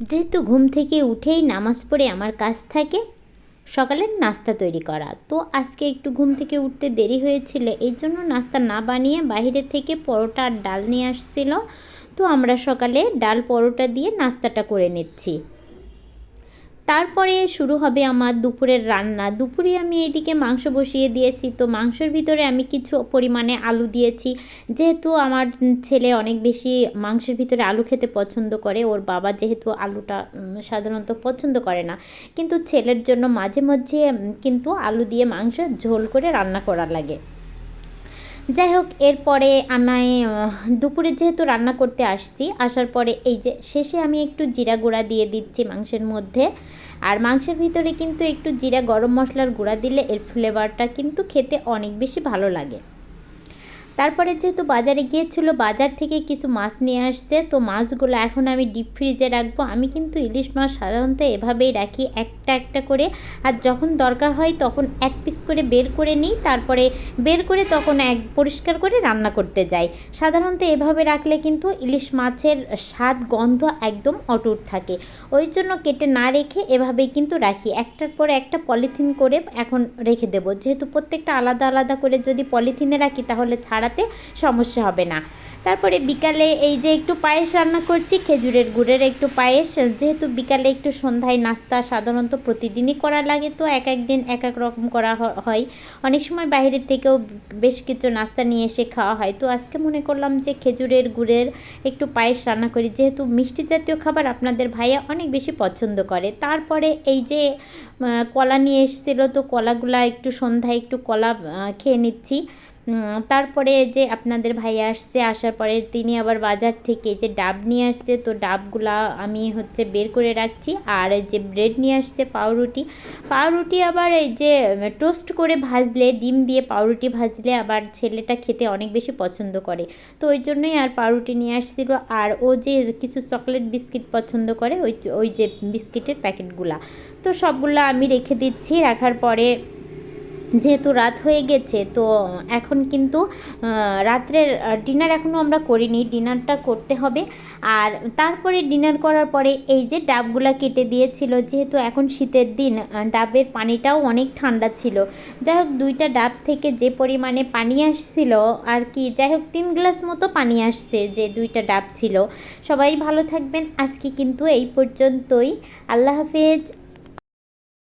যেহেতু ঘুম থেকে উঠেই নামাজ পড়ে আমার কাজ থাকে, সকালের নাস্তা তৈরি করা। তো আজকে একটু ঘুম থেকে উঠতে দেরি হয়েছিল, এই জন্য নাস্তা না বানিয়ে বাইরে থেকে পরোটা আর ডাল নিয়ে আসছিল। তো আমরা সকালে ডাল পরোটা দিয়ে নাস্তাটা করে নিচ্ছি। তারপরে শুরু হবে আমার দুপুরের রান্না। দুপুরে আমি এইদিকে মাংস বসিয়ে দিয়েছি। তো মাংসের ভিতরে আমি কিছু পরিমাণে আলু দিয়েছি। যেহেতু আমার ছেলে অনেক বেশি মাংসের ভিতরে আলু খেতে পছন্দ করে, ওর বাবা যেহেতু আলুটা সাধারণত পছন্দ করে না। কিন্তু ছেলের জন্য মাঝে মাঝে কিন্তু আলু দিয়ে মাংস ঝোল করে রান্না করা লাগে। যাই হোক, এরপরে আমি দুপুরে যেহেতু রান্না করতে আসছি, আসার পরে এই যে শেষে আমি একটু জিরা গুঁড়া দিয়ে দিচ্ছি মাংসের মধ্যে। আর মাংসের ভিতরে কিন্তু একটু জিরা গরম মশলার গুঁড়া দিলে এর ফ্লেভারটা কিন্তু খেতে অনেক বেশি ভালো লাগে। তারপরে যেহেতু বাজারে গিয়েছিল, বাজার থেকে কিছু মাছ নিয়ে আসছে, তো মাছগুলো এখন আমি ডিপ ফ্রিজে রাখব। আমি কিন্তু ইলিশ মাছ সাধারণত এভাবেই রাখি, একটা একটা করে। আর যখন দরকার হয় তখন এক পিস করে বের করে নিই, তারপরে বের করে তখন এক পরিষ্কার করে রান্না করতে যাই। সাধারণত এভাবে রাখলে কিন্তু ইলিশ মাছের স্বাদ, গন্ধ একদম অটুট থাকে। ওই জন্য কেটে না রেখে এভাবেই কিন্তু রাখি। একটার পর একটা পলিথিন করে এখন রেখে দেবো। যেহেতু প্রত্যেকটা আলাদা আলাদা করে যদি পলিথিনে রাখি তাহলে ছাড়া বাড়াতে সমস্যা হবে না। তারপরে বিকালে এই যে একটু পায়েস রান্না করছি, খেজুরের গুড়ের একটু পায়েস, যেহেতু বিকালে একটু সন্ধ্যায় নাস্তা সাধারণত প্রতিদিনই করা লাগে, তো এক এক দিন এক এক রকম করা হয়। অনেক সময় বাইরের থেকেও বেশ কিছু নাস্তা নিয়ে এসে খাওয়া হয়। তো আজকে মনে করলাম যে খেজুরের গুড়ের একটু পায়েস রান্না করি, যেহেতু মিষ্টি জাতীয় খাবার আপনাদের ভাইয়া অনেক বেশি পছন্দ করে। তারপরে এই যে কলা নিয়ে এসেছিল, তো কলাগুলা একটু সন্ধ্যায় একটু কলা খেয়ে নিচ্ছি। তারপরে যে আপনাদের ভাই আসছে, আসার পরে তিনি আবার বাজার থেকে যে ডাব নিয়ে আসছে, তো ডাবগুলা আমি হচ্ছে বের করে রাখছি। আর যে ব্রেড নিয়ে আসছে পাউরুটি পাউরুটি আবার এই যে টোস্ট করে ভাজলে, ডিম দিয়ে পাউরুটি ভাজলে আবার ছেলেটা খেতে অনেক বেশি পছন্দ করে। তো ওই জন্যই আর পাউরুটি নিয়ে আসছিল। আর ও যে কিছু চকলেট বিস্কিট পছন্দ করে, ওই ওই যে বিস্কিটের প্যাকেটগুলা। তো সবগুলো আমি রেখে দিচ্ছি, রাখার পরে যেহেতু রাত হয়ে গেছে, তো এখন কিন্তু রাত্রের ডিনার এখনও আমরা করিনি ডিনারটা করতে হবে। আর তারপরে ডিনার করার পরে এই যে ডাবগুলো কেটে দিয়েছিল, যেহেতু এখন শীতের দিন ডাবের পানিটাও অনেক ঠান্ডা ছিল। যাই হোক, দুইটা ডাব থেকে যে পরিমাণে পানি আসছিল, আর কি, যাই হোক, তিন গ্লাস মতো পানি আসছে যে দুইটা ডাব ছিল। সবাই ভালো থাকবেন, আজকে কিন্তু এই পর্যন্তই। আল্লাহ হাফেজ।